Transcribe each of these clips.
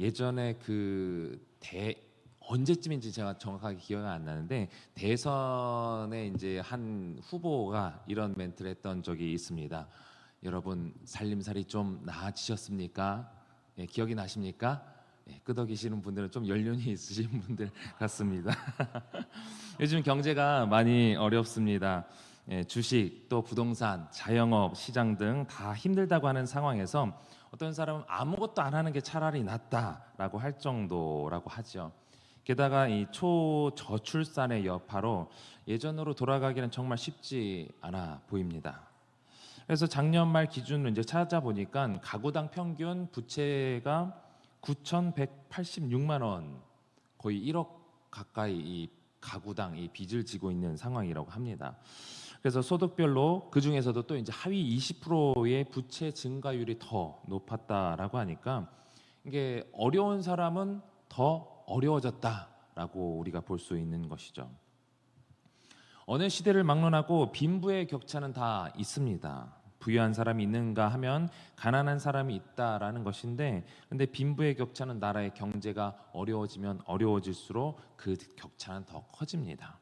예전에 그 대 언제쯤인지 제가 정확하게 기억이 안 나는데 대선에 이제 한 후보가 이런 멘트를 했던 적이 있습니다. 여러분 살림살이 좀 나아지셨습니까? 예, 기억이 나십니까? 예, 끄덕이시는 분들은 좀 연륜이 있으신 분들 같습니다. 요즘 경제가 많이 어렵습니다. 예, 주식 또 부동산, 자영업, 시장 등 다 힘들다고 하는 상황에서 어떤 사람은 아무것도 안 하는 게 차라리 낫다라고 할 정도라고 하죠. 게다가 이 초저출산의 여파로 예전으로 돌아가기는 정말 쉽지 않아 보입니다. 그래서 작년 말 기준으로 이제 찾아보니까 가구당 평균 부채가 9,186만 원, 거의 1억 가까이 이 가구당 이 빚을 지고 있는 상황이라고 합니다. 그래서 소득별로 그 중에서도 또 이제 하위 20%의 부채 증가율이 더 높았다라고 하니까 이게 어려운 사람은 더 어려워졌다라고 우리가 볼 수 있는 것이죠. 어느 시대를 막론하고 빈부의 격차는 다 있습니다. 부유한 사람이 있는가 하면 가난한 사람이 있다라는 것인데 근데 빈부의 격차는 나라의 경제가 어려워지면 어려워질수록 그 격차는 더 커집니다.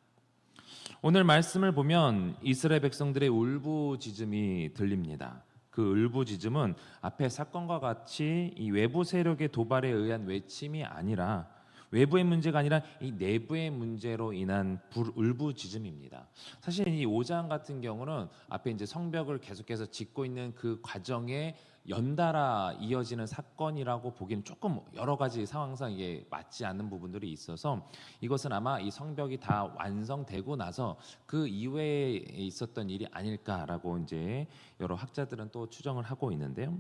오늘 말씀을 보면 이스라엘 백성들의 울부짖음이 들립니다. 그 울부짖음은 앞에 사건과 같이 이 외부 세력의 도발에 의한 외침이 아니라 외부의 문제가 아니라 이 내부의 문제로 인한 불, 울부짖음입니다. 사실 이 5장 같은 경우는 앞에 이제 성벽을 계속해서 짓고 있는 그 과정에 연달아 이어지는 사건이라고 보기는 조금 여러 가지 상황상 이게 맞지 않는 부분들이 있어서 이것은 아마 이 성벽이 다 완성되고 나서 그 이외에 있었던 일이 아닐까라고 이제 여러 학자들은 또 추정을 하고 있는데요.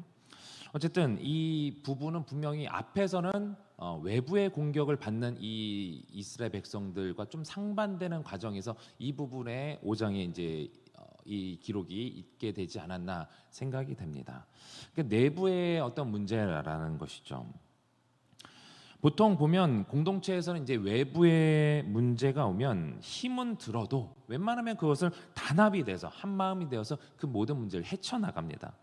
어쨌든 이 부분은 분명히 앞에서는 어, 외부의 공격을 받는 이 이스라엘 백성들과 좀 상반되는 과정에서 이 부분에 5장에 이제 어, 이 기록이 있게 되지 않았나 생각이 됩니다. 그러니까 내부의 어떤 문제라는 것이죠. 보통 보면 공동체에서는 이제 외부의 문제가 오면 힘은 들어도 웬만하면 그것을 단합이 돼서 한 마음이 되어서 그 모든 문제를 헤쳐나갑니다.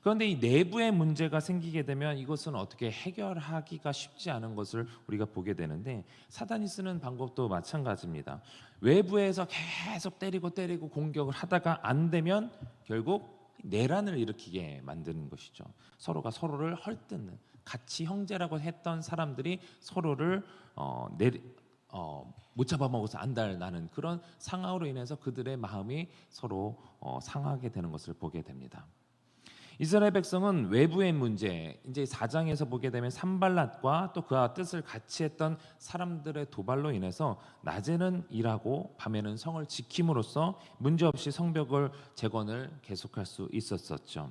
그런데 이 내부의 문제가 생기게 되면 이것은 어떻게 해결하기가 쉽지 않은 것을 우리가 보게 되는데 사단이 쓰는 방법도 마찬가지입니다. 외부에서 계속 때리고 때리고 공격을 하다가 안 되면 결국 내란을 일으키게 만드는 것이죠. 서로가 서로를 헐뜯는 같이 형제라고 했던 사람들이 서로를 어, 내, 어, 못 잡아먹어서 안달나는 그런 상황으로 인해서 그들의 마음이 서로 어, 상하게 되는 것을 보게 됩니다. 이스라엘 백성은 외부의 문제, 이제 4장에서 보게 되면 산발랏과 또 그와 뜻을 같이 했던 사람들의 도발로 인해서 낮에는 일하고 밤에는 성을 지킴으로써 문제없이 성벽을 재건을 계속할 수 있었었죠.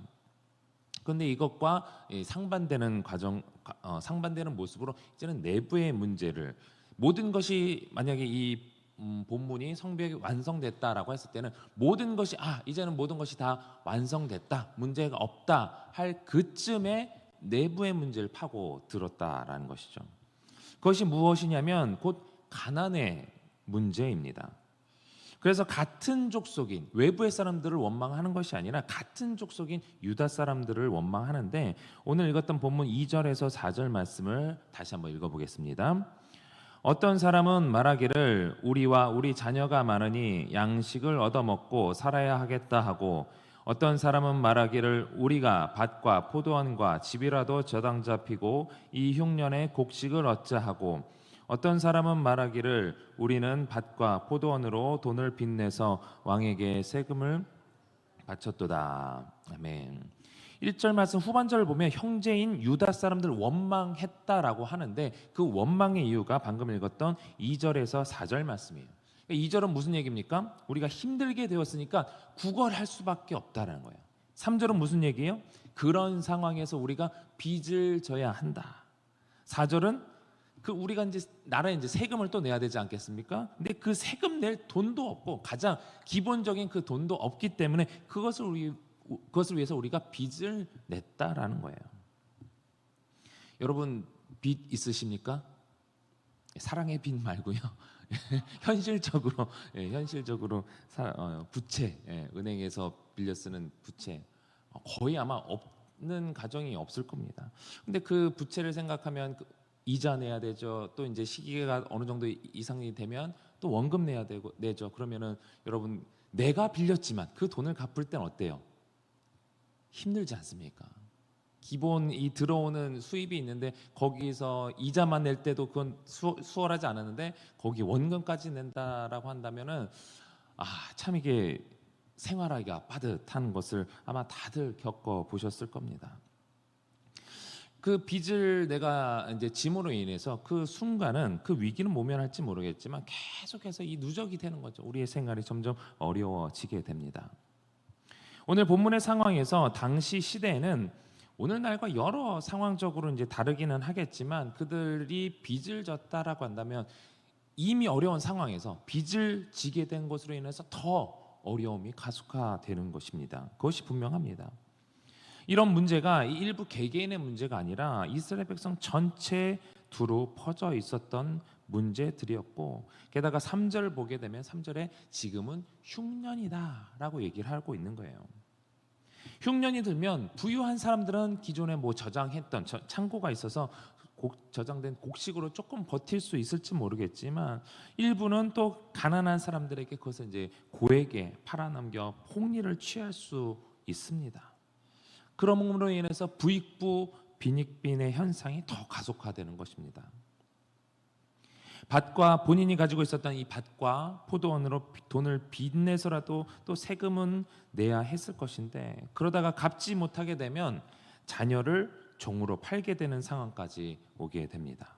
그런데 이것과 이 상반되는 과정, 어, 상반되는 모습으로 이제는 내부의 문제를 모든 것이 만약에 이 음, 본문이 성벽이 완성됐다라고 했을 때는 모든 것이 아 이제는 모든 것이 다 완성됐다 문제가 없다 할 그쯤에 내부의 문제를 파고 들었다라는 것이죠. 그것이 무엇이냐면 곧 가난의 문제입니다. 그래서 같은 족속인 외부의 사람들을 원망하는 것이 아니라 같은 족속인 유다 사람들을 원망하는데 오늘 읽었던 본문 2절에서 4절 말씀을 다시 한번 읽어보겠습니다. 어떤 사람은 말하기를 우리와 우리 자녀가 많으니 양식을 얻어먹고 살아야 하겠다 하고 어떤 사람은 말하기를 우리가 밭과 포도원과 집이라도 저당 잡히고 이 흉년에 곡식을 얻자 하고 어떤 사람은 말하기를 우리는 밭과 포도원으로 돈을 빚내서 왕에게 세금을 바쳤도다. 아멘. 1절 말씀 후반절을 보면 형제인 유다 사람들 원망했다라고 하는데 그 원망의 이유가 방금 읽었던 2절에서 4절 말씀이에요. 2절은 그러니까 무슨 얘기입니까? 우리가 힘들게 되었으니까 구걸할 수밖에 없다라는 거예요. 3절은 무슨 얘기예요? 그런 상황에서 우리가 빚을 져야 한다. 4절은 그 우리가 이제 나라에 이제 세금을 또 내야 되지 않겠습니까? 근데 그 세금 낼 돈도 없고 가장 기본적인 그 돈도 없기 때문에 그것을 우리 그것을 위해서 우리가 빚을 냈다라는 거예요. 여러분 빚 있으십니까? 사랑의 빚 말고요. 현실적으로 예, 현실적으로 사, 어, 부채 예, 은행에서 빌려 쓰는 부채 어, 거의 아마 없는 가정이 없을 겁니다. 근데 그 부채를 생각하면 그 이자 내야 되죠. 또 이제 시기가 어느 정도 이상이 되면 또 원금 내야 되고 내죠. 그러면은 여러분 내가 빌렸지만 그 돈을 갚을 땐 어때요? 힘들지 않습니까? 기본 이 들어오는 수입이 있는데 거기서 이자만 낼 때도 그건 수, 수월하지 않았는데 거기 원금까지 낸다라고 한다면은 아 참 이게 생활하기가 빠듯한 것을 아마 다들 겪어 보셨을 겁니다. 그 빚을 내가 이제 짐으로 인해서 그 순간은 그 위기는 모면할지 모르겠지만 계속해서 이 누적이 되는 거죠. 우리의 생활이 점점 어려워지게 됩니다. 오늘 본문의 상황에서 당시 시대에는 오늘날과 여러 상황적으로 이제 다르기는 하겠지만 그들이 빚을 졌다라고 한다면 이미 어려운 상황에서 빚을 지게 된 것으로 인해서 더 어려움이 가속화되는 것입니다. 그것이 분명합니다. 이런 문제가 이 일부 개개인의 문제가 아니라 이스라엘 백성 전체 두루 퍼져 있었던 문제들이었고 게다가 3절을 보게 되면 3절에 지금은 흉년이다라고 얘기를 하고 있는 거예요. 흉년이 들면 부유한 사람들은 기존에 뭐 저장했던 저- 창고가 있어서 곡, 저장된 곡식으로 조금 버틸 수 있을지 모르겠지만 일부는 또 가난한 사람들에게 그것을 이제 고액에 팔아넘겨 폭리를 취할 수 있습니다. 그럼으로 인해서 부익부 빈익빈의 현상이 더 가속화되는 것입니다. 밭과 본인이 가지고 있었던 이 밭과 포도원으로 돈을 빚내서라도 또 세금은 내야 했을 것인데 그러다가 갚지 못하게 되면 자녀를 종으로 팔게 되는 상황까지 오게 됩니다.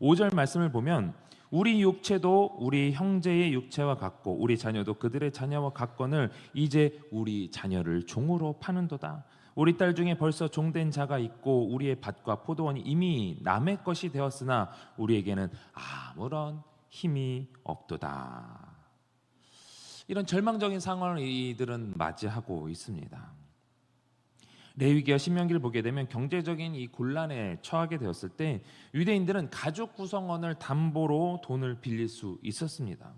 5절 말씀을 보면 우리 육체도 우리 형제의 육체와 같고 우리 자녀도 그들의 자녀와 같건을 이제 우리 자녀를 종으로 파는도다. 우리 딸 중에 벌써 종된 자가 있고 우리의 밭과 포도원이 이미 남의 것이 되었으나 우리에게는 아무런 힘이 없도다. 이런 절망적인 상황을 이들은 맞이하고 있습니다. 레위기와 신명기를 보게 되면 경제적인 이 곤란에 처하게 되었을 때 유대인들은 가족 구성원을 담보로 돈을 빌릴 수 있었습니다.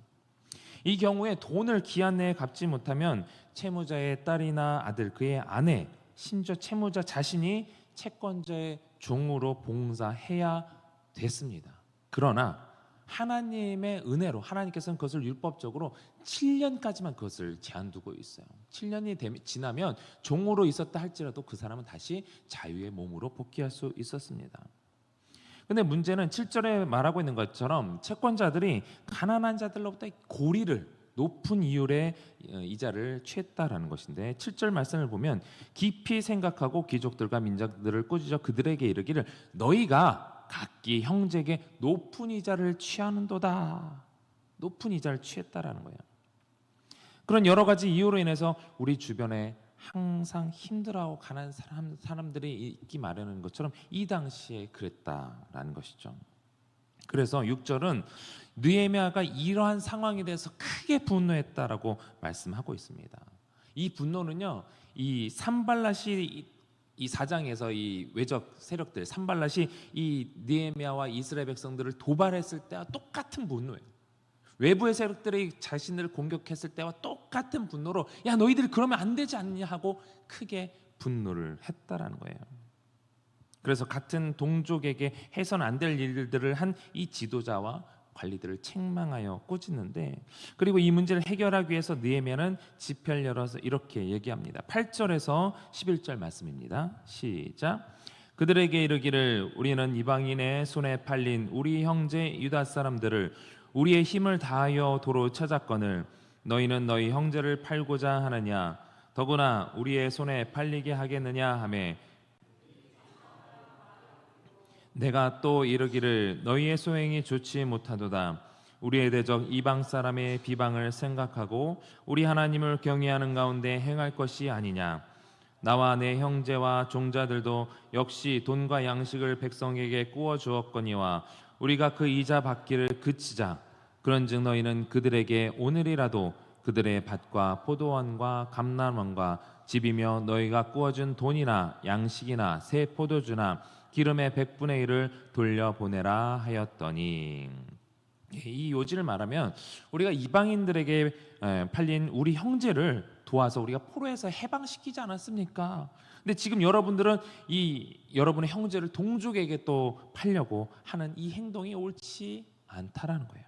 이 경우에 돈을 기한 내에 갚지 못하면 채무자의 딸이나 아들, 그의 아내, 심지어 채무자 자신이 채권자의 종으로 봉사해야 됐습니다. 그러나 하나님의 은혜로 하나님께서는 그것을 율법적으로 7년까지만 그것을 제한 두고 있어요. 7년이 되면 지나면 종으로 있었다 할지라도 그 사람은 다시 자유의 몸으로 복귀할 수 있었습니다. 근데 문제는 7절에 말하고 있는 것처럼 채권자들이 가난한 자들로부터 고리를 높은 이율의 어, 이자를 취했다라는 것인데 7절 말씀을 보면 깊이 생각하고 귀족들과 민족들을 꾸짖어 그들에게 이르기를 너희가 각기 형제에게 높은 이자를 취하는도다. 높은 이자를 취했다라는 거예요. 그런 여러 가지 이유로 인해서 우리 주변에 항상 힘들어하고 가난 사람 사람들이 있기 마련인 것처럼 이 당시에 그랬다라는 것이죠. 그래서 6절은 느헤미야가 이러한 상황에 대해서 크게 분노했다라고 말씀하고 있습니다. 이 분노는요, 이 산발랏이 이 사장에서 이 외적 세력들 산발랏이 이 느헤미야와 이스라엘 백성들을 도발했을 때와 똑같은 분노예요. 외부의 세력들이 자신들을 공격했을 때와 똑같은 분노로 야 너희들 그러면 안 되지 않냐 하고 크게 분노를 했다라는 거예요. 그래서 같은 동족에게 해선 안 될 일들을 한 이 지도자와 관리들을 책망하여 꾸짖는데 그리고 이 문제를 해결하기 위해서 느헤미야는 집회를 열어서 이렇게 얘기합니다. 8절에서 11절 말씀입니다. 시작. 그들에게 이르기를 우리는 이방인의 손에 팔린 우리 형제 유다 사람들을 우리의 힘을 다하여 도로 찾았거늘 너희는 너희 형제를 팔고자 하느냐 더구나 우리의 손에 팔리게 하겠느냐 하매 내가 또 이르기를 너희의 소행이 좋지 못하도다. 우리의 대적 이방 사람의 비방을 생각하고 우리 하나님을 경외하는 가운데 행할 것이 아니냐. 나와 내 형제와 종자들도 역시 돈과 양식을 백성에게 구워 주었거니와 우리가 그 이자 받기를 그치자. 그런즉 너희는 그들에게 오늘이라도 그들의 밭과 포도원과 감람원과 집이며 너희가 구워준 돈이나 양식이나 새 포도주나 기름의 백분의 일을 돌려보내라 하였더니 이 요지를 말하면 우리가 이방인들에게 에, 팔린 우리 형제를 도와서 우리가 포로에서 해방시키지 않았습니까? 근데 지금 여러분들은 이 여러분의 형제를 동족에게 또 팔려고 하는 이 행동이 옳지 않다라는 거예요.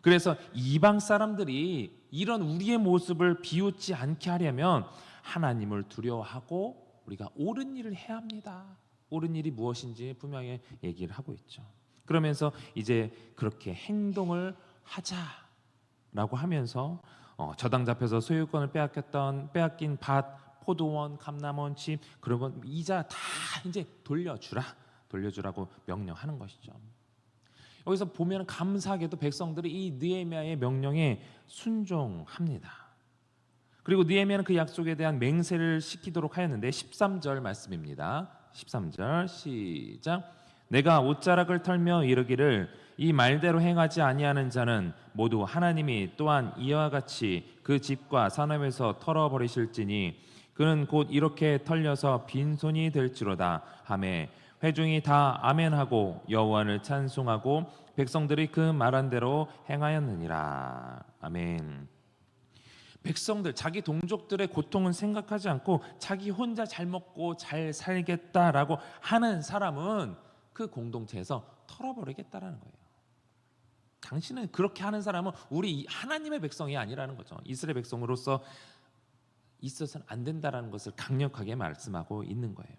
그래서 이방 사람들이 이런 우리의 모습을 비웃지 않게 하려면 하나님을 두려워하고 우리가 옳은 일을 해야 합니다. 옳은 일이 무엇인지 분명히 얘기를 하고 있죠. 그러면서 이제 그렇게 행동을 하자라고 하면서 어, 저당 잡혀서 소유권을 빼앗겼던 빼앗긴 밭, 포도원, 감남원, 집 그런 건 이자 다 이제 돌려주라, 돌려주라고 명령하는 것이죠. 여기서 보면 감사하게도 백성들이 이 느헤미야의 명령에 순종합니다. 그리고 느헤미야는 그 약속에 대한 맹세를 시키도록 하였는데 13절 말씀입니다. 13절 시작. 내가 옷자락을 털며 이르기를 이 말대로 행하지 아니하는 자는 모두 하나님이 또한 이와 같이 그 집과 산업에서 털어 버리실지니 그는 곧 이렇게 털려서 빈손이 될지로다 하매 회중이 다 아멘하고 여호와를 찬송하고 백성들이 그 말한 대로 행하였느니라 아멘. 백성들 자기 동족들의 고통은 생각하지 않고 자기 혼자 잘 먹고 잘 살겠다라고 하는 사람은 그 공동체에서 털어버리겠다라는 거예요. 당신은 그렇게 하는 사람은 우리 하나님의 백성이 아니라는 거죠. 이스라엘 백성으로서 있어서는 안 된다라는 것을 강력하게 말씀하고 있는 거예요.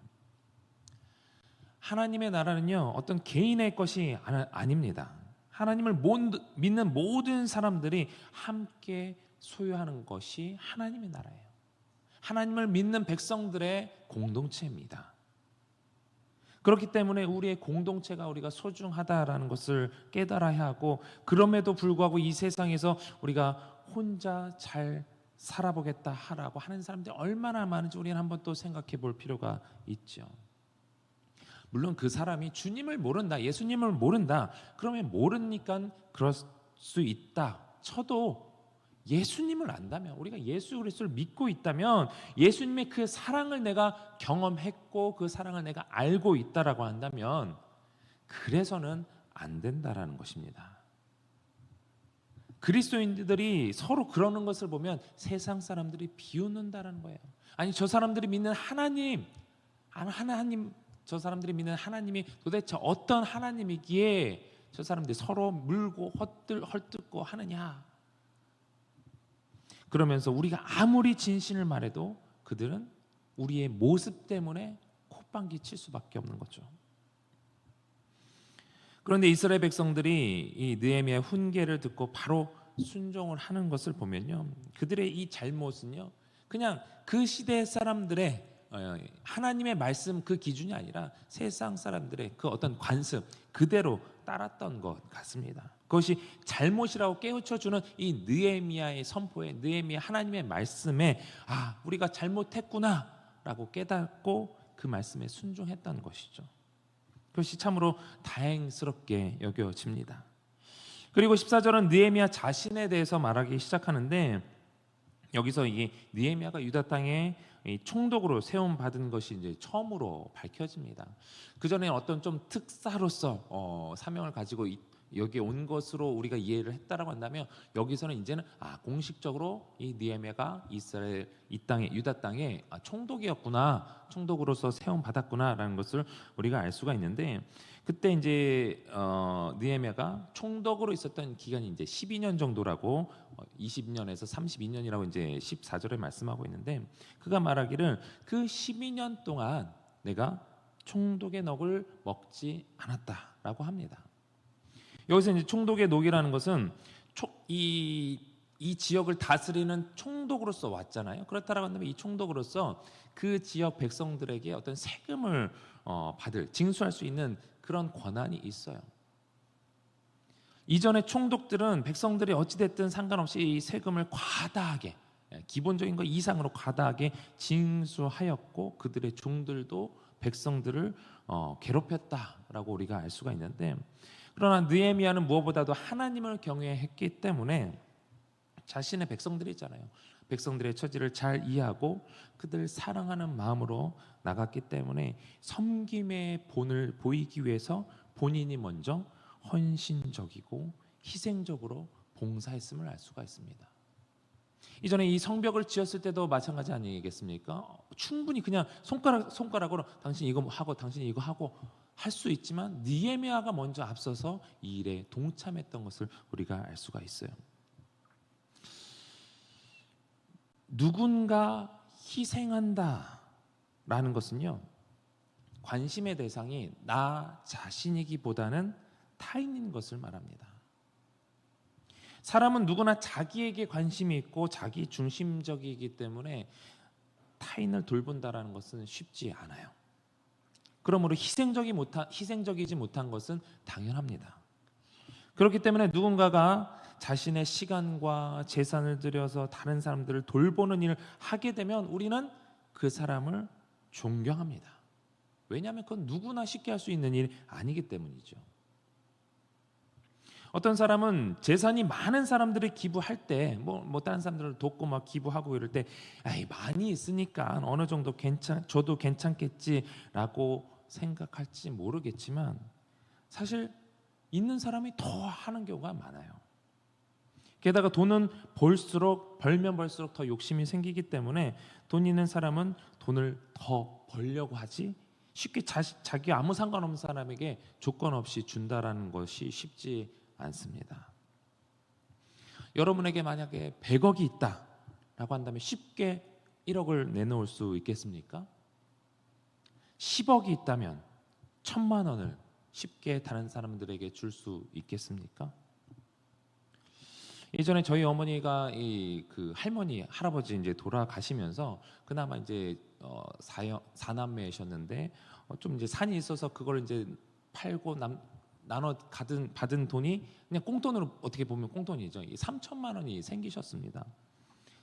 하나님의 나라는요 어떤 개인의 것이 아- 아닙니다. 하나님을 못- 믿는 모든 사람들이 함께 소유하는 것이 하나님의 나라예요. 하나님을 믿는 백성들의 공동체입니다. 그렇기 때문에 우리의 공동체가 우리가 소중하다라는 것을 깨달아야 하고 그럼에도 불구하고 이 세상에서 우리가 혼자 잘 살아보겠다 하라고 하는 사람들이 얼마나 많은지 우리는 한번 또 생각해 볼 필요가 있죠. 물론 그 사람이 주님을 모른다, 예수님을 모른다. 그러면 모르니까 그럴 수 있다. 쳐도 예수님을 안다면 우리가 예수 그리스도를 믿고 있다면 예수님의 그 사랑을 내가 경험했고 그 사랑을 내가 알고 있다라고 한다면 그래서는 안 된다라는 것입니다. 그리스도인들이 서로 그러는 것을 보면 세상 사람들이 비웃는다라는 거예요. 아니 저 사람들이 믿는 하나님, 하나님 저 사람들이 믿는 하나님이 도대체 어떤 하나님이기에 저 사람들이 서로 물고 헛들 헐뜯고 하느냐? 그러면서 우리가 아무리 진실을 말해도 그들은 우리의 모습 때문에 콧방귀 칠 수밖에 없는 거죠. 그런데 이스라엘 백성들이 이 느헤미야의 훈계를 듣고 바로 순종을 하는 것을 보면요. 그들의 이 잘못은요. 그냥 그 시대 사람들의 어, 하나님의 말씀 그 기준이 아니라 세상 사람들의 그 어떤 관습 그대로 따랐던 것 같습니다. 그것이 잘못이라고 깨우쳐 주는 이 느헤미야의 선포에 느헤미야 하나님의 말씀에 아 우리가 잘못했구나라고 깨닫고 그 말씀에 순종했던 것이죠. 그것이 참으로 다행스럽게 여겨집니다. 그리고 14절은 느헤미야 자신에 대해서 말하기 시작하는데 여기서 이게 느헤미야가 유다 땅에 이 총독으로 세움 받은 것이 이제 처음으로 밝혀집니다. 그 전에 어떤 좀 특사로서 어, 사명을 가지고 이, 여기에 온 것으로 우리가 이해를 했다라고 한다면 여기서는 이제는 아 공식적으로 이 니에메가 이스라엘 이 땅에 유다 땅에 아, 총독이었구나 총독으로서 세움 받았구나라는 것을 우리가 알 수가 있는데 그때 이제 어, 니에메가 총독으로 있었던 기간이 이제 12년 정도라고 어, 20년에서 32년이라고 이제 14절에 말씀하고 있는데 그가 말하기를 그 12년 동안 내가 총독의 넋을 먹지 않았다라고 합니다. 여기서 이제 총독의 녹이라는 것은 이, 이 지역을 다스리는 총독으로서 왔잖아요. 그렇다라고 한다면 이 총독으로서 그 지역 백성들에게 어떤 세금을 어, 받을 징수할 수 있는 그런 권한이 있어요. 이전에 총독들은 백성들이 어찌됐든 상관없이 이 세금을 과다하게 예, 기본적인 것 이상으로 과다하게 징수하였고 그들의 종들도 백성들을 어, 괴롭혔다라고 우리가 알 수가 있는데 그러나 느헤미야는 무엇보다도 하나님을 경외했기 때문에 자신의 백성들이 있잖아요. 백성들의 처지를 잘 이해하고 그들 사랑하는 마음으로 나갔기 때문에 섬김의 본을 보이기 위해서 본인이 먼저 헌신적이고 희생적으로 봉사했음을 알 수가 있습니다. 이전에 이 성벽을 지었을 때도 마찬가지 아니겠습니까? 충분히 그냥 손가락 손가락으로 당신 이거 하고 당신 이거 하고 할 수 있지만 니에미아가 먼저 앞서서 이 일에 동참했던 것을 우리가 알 수가 있어요. 누군가 희생한다라는 것은요. 관심의 대상이 나 자신이기보다는 타인인 것을 말합니다. 사람은 누구나 자기에게 관심이 있고 자기 중심적이기 때문에 타인을 돌본다라는 것은 쉽지 않아요. 그러므로 희생적이 못한 희생적이지 못한 것은 당연합니다. 그렇기 때문에 누군가가 자신의 시간과 재산을 들여서 다른 사람들을 돌보는 일을 하게 되면 우리는 그 사람을 존경합니다. 왜냐하면 그건 누구나 쉽게 할 수 있는 일이 아니기 때문이죠. 어떤 사람은 재산이 많은 사람들이 기부할 때, 뭐, 뭐 다른 사람들을 돕고 막 기부하고 이럴 때, 아이 많이 있으니까 어느 정도 괜찮, 저도 괜찮겠지라고 생각할지 모르겠지만 사실 있는 사람이 더 하는 경우가 많아요. 게다가 돈은 벌수록 벌면 벌수록 더 욕심이 생기기 때문에 돈 있는 사람은 돈을 더 벌려고 하지 쉽게 자, 자기 아무 상관없는 사람에게 조건 없이 준다라는 것이 쉽지 않습니다. 여러분에게 만약에 100억이 있다라고 한다면 쉽게 1억을 내놓을 수 있겠습니까? 10억이 있다면 천만 원을 쉽게 다른 사람들에게 줄 수 있겠습니까? 예전에 저희 어머니가 이 그 할머니 할아버지 이제 돌아가시면서 그나마 이제 어 사여 사남매셨는데 어, 좀 이제 산이 있어서 그걸 이제 팔고 남 나눠 받은 받은 돈이 그냥 꽁돈으로 어떻게 보면 꽁돈이죠. 이 3천만 원이 생기셨습니다.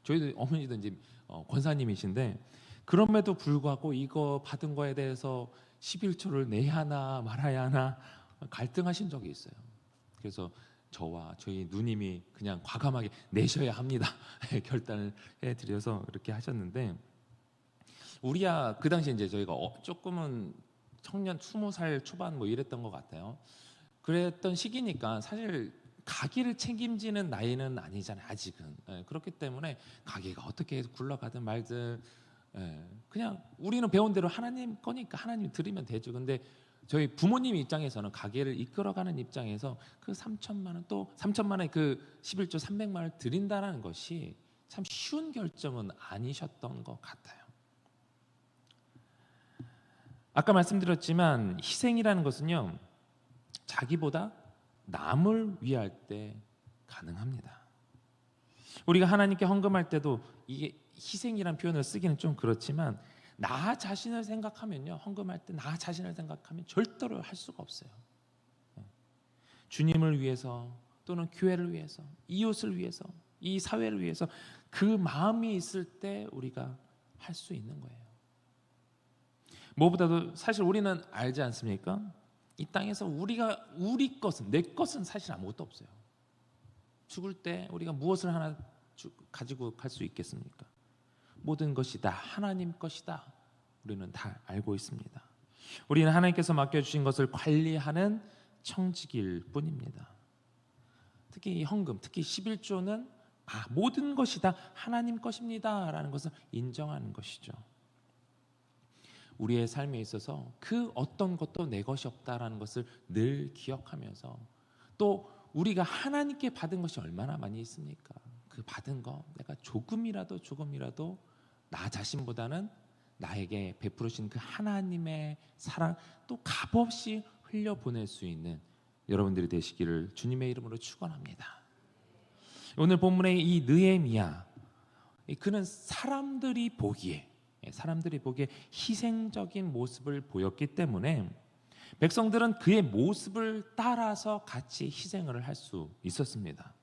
저희도 어머니도 이제 어, 권사님이신데 그럼에도 불구하고 이거 받은 거에 대해서 11조를 내야 하나 말아야 하나 갈등하신 적이 있어요. 그래서 저와 저희 누님이 그냥 과감하게 내셔야 합니다. 결단을 해드려서 이렇게 하셨는데 우리야 그 당시 이제 저희가 어, 조금은 청년 20살 초반 뭐 이랬던 것 같아요. 그랬던 시기니까 사실 가게를 책임지는 나이는 아니잖아요. 아직은 예, 그렇기 때문에 가게가 어떻게 굴러가든 말든 예, 그냥 우리는 배운 대로 하나님 거니까 하나님 드리면 되죠. 근데 저희 부모님 입장에서는 가게를 이끌어가는 입장에서 그 3천만 원 또 3천만 원의 그 11조 300만 원을 드린다는 것이 참 쉬운 결정은 아니셨던 것 같아요. 아까 말씀드렸지만 희생이라는 것은요 자기보다 남을 위할 때 가능합니다. 우리가 하나님께 헌금할 때도 이게 희생이란 표현을 쓰기는 좀 그렇지만 나 자신을 생각하면요 헌금할 때 나 자신을 생각하면 절대로 할 수가 없어요. 주님을 위해서 또는 교회를 위해서 이웃을 위해서 이 사회를 위해서 그 마음이 있을 때 우리가 할 수 있는 거예요. 무엇보다도 사실 우리는 알지 않습니까? 이 땅에서 우리가 우리 것은 내 것은 사실 아무것도 없어요. 죽을 때 우리가 무엇을 하나 주, 가지고 갈 수 있겠습니까? 모든 것이 다 하나님 것이다. 우리는 다 알고 있습니다. 우리는 하나님께서 맡겨 주신 것을 관리하는 청직일 뿐입니다. 특히 이 헌금, 특히 11조는 아, 모든 것이 다 하나님 것입니다라는 것을 인정하는 것이죠. 우리의 삶에 있어서 그 어떤 것도 내 것이 없다라는 것을 늘 기억하면서 또 우리가 하나님께 받은 것이 얼마나 많이 있습니까? 그 받은 거 내가 조금이라도 조금이라도 나 자신보다는 나에게 베풀으신 그 하나님의 사랑 또 값없이 흘려 보낼 수 있는 여러분들이 되시기를 주님의 이름으로 축원합니다. 오늘 본문의 이 느헤미야 그는 사람들이 보기에 사람들이 보기에 희생적인 모습을 보였기 때문에 백성들은 그의 모습을 따라서 같이 희생을 할 수 있었습니다.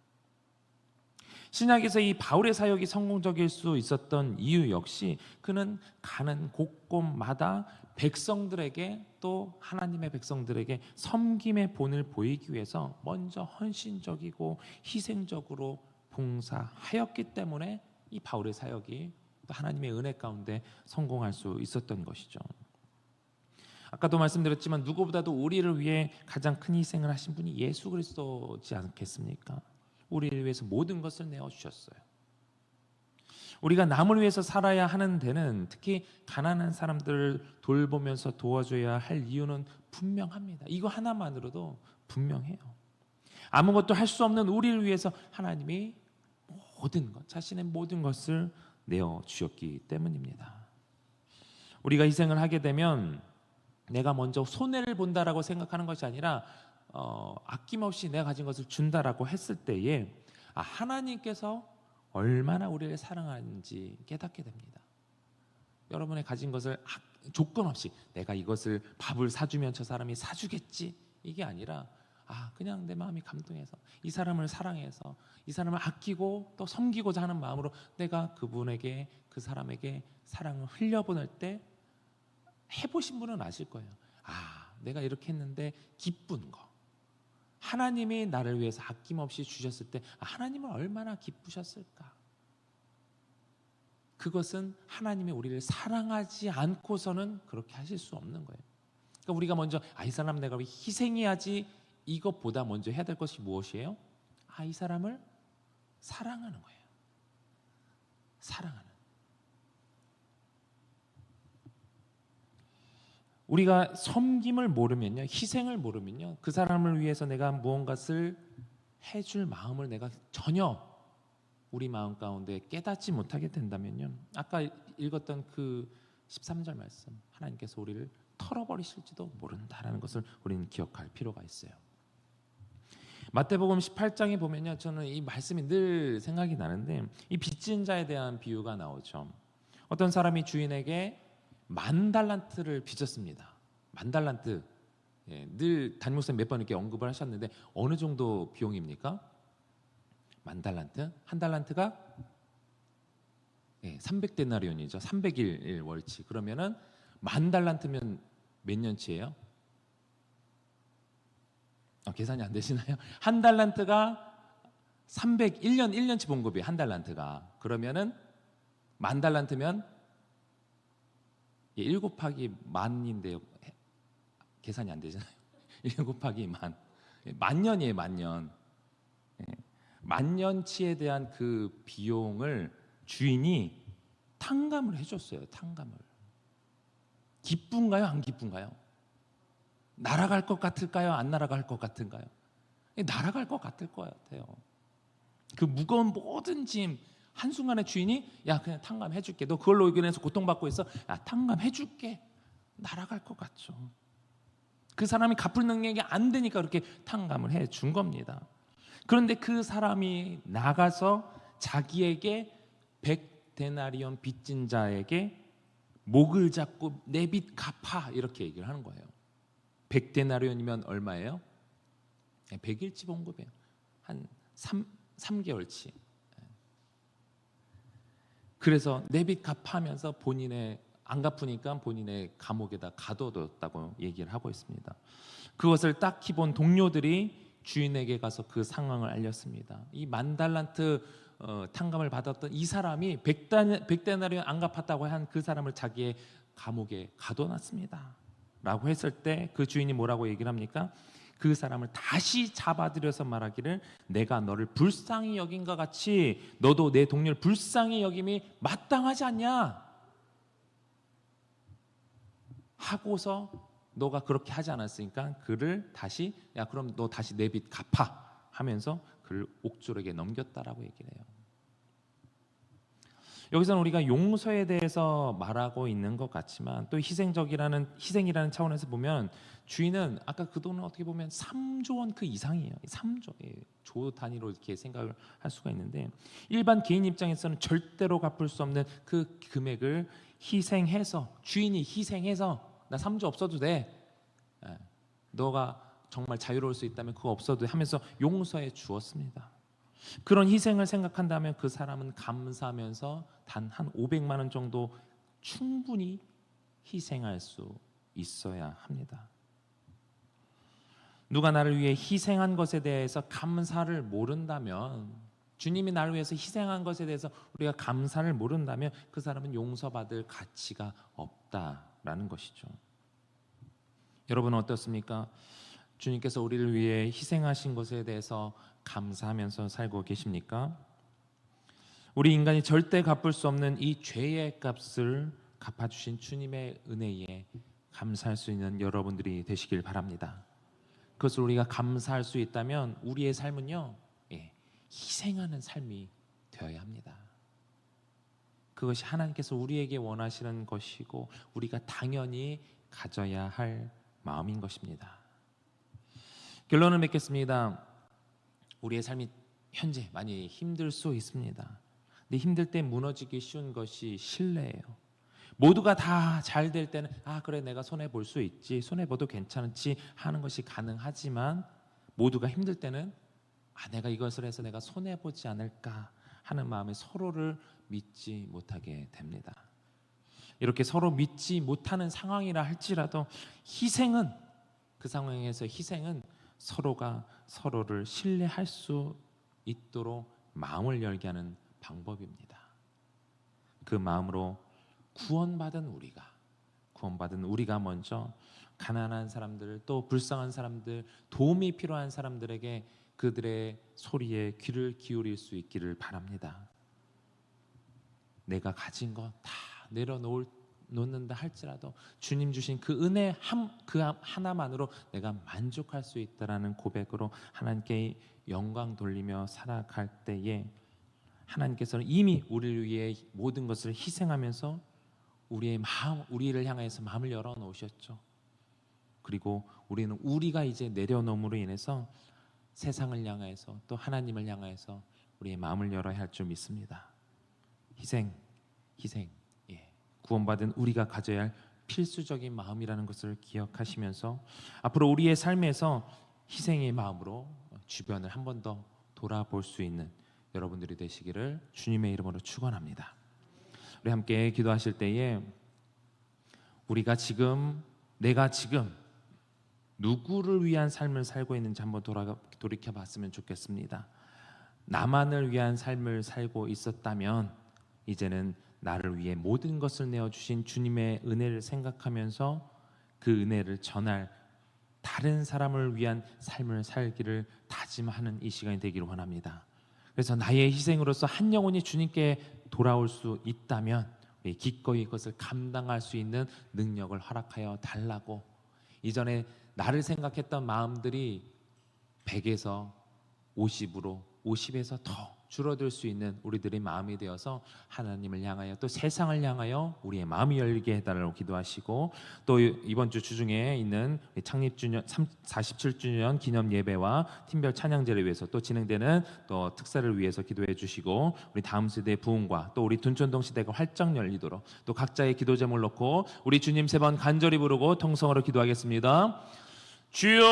신약에서 이 바울의 사역이 성공적일 수 있었던 이유 역시 그는 가는 곳곳마다 백성들에게 또 하나님의 백성들에게 섬김의 본을 보이기 위해서 먼저 헌신적이고 희생적으로 봉사하였기 때문에 이 바울의 사역이 또 하나님의 은혜 가운데 성공할 수 있었던 것이죠. 아까도 말씀드렸지만 누구보다도 우리를 위해 가장 큰 희생을 하신 분이 예수 그리스도지 않겠습니까? 우리를 위해서 모든 것을 내어 주셨어요. 우리가 남을 위해서 살아야 하는 데는 특히 가난한 사람들을 돌보면서 도와줘야 할 이유는 분명합니다. 이거 하나만으로도 분명해요. 아무것도 할 수 없는 우리를 위해서 하나님이 모든 것, 자신의 모든 것을 내어 주셨기 때문입니다. 우리가 희생을 하게 되면 내가 먼저 손해를 본다라고 생각하는 것이 아니라 어, 아낌없이 내가 가진 것을 준다라고 했을 때에 아, 하나님께서 얼마나 우리를 사랑하는지 깨닫게 됩니다. 여러분의 가진 것을 아- 조건 없이 내가 이것을 밥을 사주면 저 사람이 사주겠지 이게 아니라 아 그냥 내 마음이 감동해서 이 사람을 사랑해서 이 사람을 아끼고 또 섬기고자 하는 마음으로 내가 그분에게 그 사람에게 사랑을 흘려보낼 때 해보신 분은 아실 거예요. 아 내가 이렇게 했는데 기쁜 거. 하나님이 나를 위해서 아낌없이 주셨을 때 아, 하나님은 얼마나 기쁘셨을까? 그것은 하나님이 우리를 사랑하지 않고서는 그렇게 하실 수 없는 거예요. 그러니까 우리가 먼저 아 이 사람 내가 왜 희생해야지 이것보다 먼저 해야 될 것이 무엇이에요? 아 이 사람을 사랑하는 거예요. 사랑하는. 우리가 섬김을 모르면요, 희생을 모르면요, 그 사람을 위해서 내가 무언가를 해줄 마음을 내가 전혀 우리 마음 가운데 깨닫지 못하게 된다면요, 아까 읽었던 그 13절 말씀, 하나님께서 우리를 털어버리실지도 모른다라는 것을 우리는 기억할 필요가 있어요. 마태복음 18장에 보면요, 저는 이 말씀이 늘 생각이 나는데 이 빚진 자에 대한 비유가 나오죠. 어떤 사람이 주인에게 만 달란트를 빚었습니다. 만 달란트. 예, 늘 담임 목사님 몇번 이렇게 언급을 하셨는데 어느 정도 비용입니까? 만 달란트? 한 달란트가 예, 300데나리온이죠. 300일 월치. 그러면은 만 달란트면 몇 년치예요? 아, 계산이 안 되시나요? 한 달란트가 301년 1년치 봉급이 한 달란트가 그러면은 만 달란트면 예, 1 곱하기 만인데요. 해- 계산이 안 되잖아요. 1 곱하기 만. 예, 만 년이에요, 만 년. 예, 만 년치에 대한 그 비용을 주인이 탕감을 해줬어요. 탕감을. 기쁜가요? 안 기쁜가요? 날아갈 것 같을까요? 안 날아갈 것 같은가요? 예, 날아갈 것 같을 것 같아요. 그 무거운 모든 짐 한순간에 주인이 야 그냥 탕감해 줄게. 너 그걸로 인해서 고통받고 있어. 야 탕감해 줄게. 날아갈 것 같죠. 그 사람이 갚을 능력이 안 되니까 그렇게 탕감을 해 준 겁니다. 그런데 그 사람이 나가서 자기에게 100데나리온 빚진 자에게 목을 잡고 내 빚 갚아 이렇게 얘기를 하는 거예요. 100데나리온이면 얼마예요? 100일치 봉급이에요. 한 3, 3개월치. 그래서 내 빚 갚아면서 본인의 안 갚으니까 본인의 감옥에다 가둬뒀다고 얘기를 하고 있습니다. 그것을 딱히 본 동료들이 주인에게 가서 그 상황을 알렸습니다. 이 만달란트 어, 탕감을 받았던 이 사람이 백데나리온 안 갚았다고 한 그 사람을 자기의 감옥에 가둬놨습니다. 라고 했을 때 그 주인이 뭐라고 얘기를 합니까? 그 사람을 다시 잡아들여서 말하기를 내가 너를 불쌍히 여긴 것 같이 너도 내 동료를 불쌍히 여김이 마땅하지 않냐? 하고서 너가 그렇게 하지 않았으니까 그를 다시 야 그럼 너 다시 내 빚 갚아 하면서 그를 옥졸에게 넘겼다라고 얘기를 해요. 여기서는 우리가 용서에 대해서 말하고 있는 것 같지만 또 희생적이라는 희생이라는 차원에서 보면 주인은 아까 그 돈은 어떻게 보면 3조 원 그 이상이에요. 3조 예, 조 단위로 이렇게 생각을 할 수가 있는데 일반 개인 입장에서는 절대로 갚을 수 없는 그 금액을 희생해서 주인이 희생해서 나 3조 없어도 돼. 예, 너가 정말 자유로울 수 있다면 그거 없어도 돼 하면서 용서해 주었습니다. 그런 희생을 생각한다면 그 사람은 감사하면서 단 한 500만 원 정도 충분히 희생할 수 있어야 합니다. 누가 나를 위해 희생한 것에 대해서 감사를 모른다면 주님이 나를 위해서 희생한 것에 대해서 우리가 감사를 모른다면 그 사람은 용서받을 가치가 없다라는 것이죠. 여러분은 어떻습니까? 주님께서 우리를 위해 희생하신 것에 대해서 감사하면서 살고 계십니까? 우리 인간이 절대 갚을 수 없는 이 죄의 값을 갚아주신 주님의 은혜에 감사할 수 있는 여러분들이 되시길 바랍니다. 그것을 우리가 감사할 수 있다면 우리의 삶은요, 예, 희생하는 삶이 되어야 합니다. 그것이 하나님께서 우리에게 원하시는 것이고 우리가 당연히 가져야 할 마음인 것입니다. 결론을 맺겠습니다. 우리의 삶이 현재 많이 힘들 수 있습니다. 근데 힘들 때 무너지기 쉬운 것이 신뢰예요. 모두가 다 잘 될 때는 아 그래 내가 손해 볼 수 있지 손해 봐도 괜찮지 하는 것이 가능하지만 모두가 힘들 때는 아 내가 이것을 해서 내가 손해 보지 않을까 하는 마음에 서로를 믿지 못하게 됩니다. 이렇게 서로 믿지 못하는 상황이라 할지라도 희생은 그 상황에서 희생은 서로가 서로를 신뢰할 수 있도록 마음을 열게 하는 방법입니다. 그 마음으로 구원받은 우리가 구원받은 우리가 먼저 가난한 사람들 또 불쌍한 사람들 도움이 필요한 사람들에게 그들의 소리에 귀를 기울일 수 있기를 바랍니다. 내가 가진 것 다 내려놓을 놓는다 할지라도 주님 주신 그 은혜 한, 그 하나만으로 내가 만족할 수 있다라는 고백으로 하나님께 영광 돌리며 살아갈 때에 하나님께서는 이미 우리를 위해 모든 것을 희생하면서 우리의 마음, 우리를 향해서 마음을 열어 놓으셨죠. 그리고 우리는 우리가 이제 내려놓음으로 인해서 세상을 향해서 또 하나님을 향해서 우리의 마음을 열어야 할 줄 믿습니다. 희생, 희생, 예. 구원받은 우리가 가져야 할 필수적인 마음이라는 것을 기억하시면서 앞으로 우리의 삶에서 희생의 마음으로 주변을 한 번 더 돌아볼 수 있는 여러분들이 되시기를 주님의 이름으로 축원합니다. 우리 함께 기도하실 때에 우리가 지금 내가 지금 누구를 위한 삶을 살고 있는지 한번 돌아 돌이켜 봤으면 좋겠습니다. 나만을 위한 삶을 살고 있었다면 이제는 나를 위해 모든 것을 내어 주신 주님의 은혜를 생각하면서 그 은혜를 전할 다른 사람을 위한 삶을 살기를 다짐하는 이 시간이 되기를 원합니다. 그래서 나의 희생으로서 한 영혼이 주님께 돌아올 수 있다면 기꺼이 그것을 감당할 수 있는 능력을 허락하여 달라고 이전에 나를 생각했던 마음들이 100에서 50으로 50에서 더 줄어들 수 있는 우리들의 마음이 되어서 하나님을 향하여 또 세상을 향하여 우리의 마음이 열리게 해달라고 기도하시고 또 이번 주 주중에 있는 창립 주년 47주년 기념 예배와 팀별 찬양제를 위해서 또 진행되는 또 특사를 위해서 기도해 주시고 우리 다음 세대의 부흥과 또 우리 둔촌동 시대가 활짝 열리도록 또 각자의 기도 제목을 놓고 우리 주님 세 번 간절히 부르고 통성으로 기도하겠습니다. 주여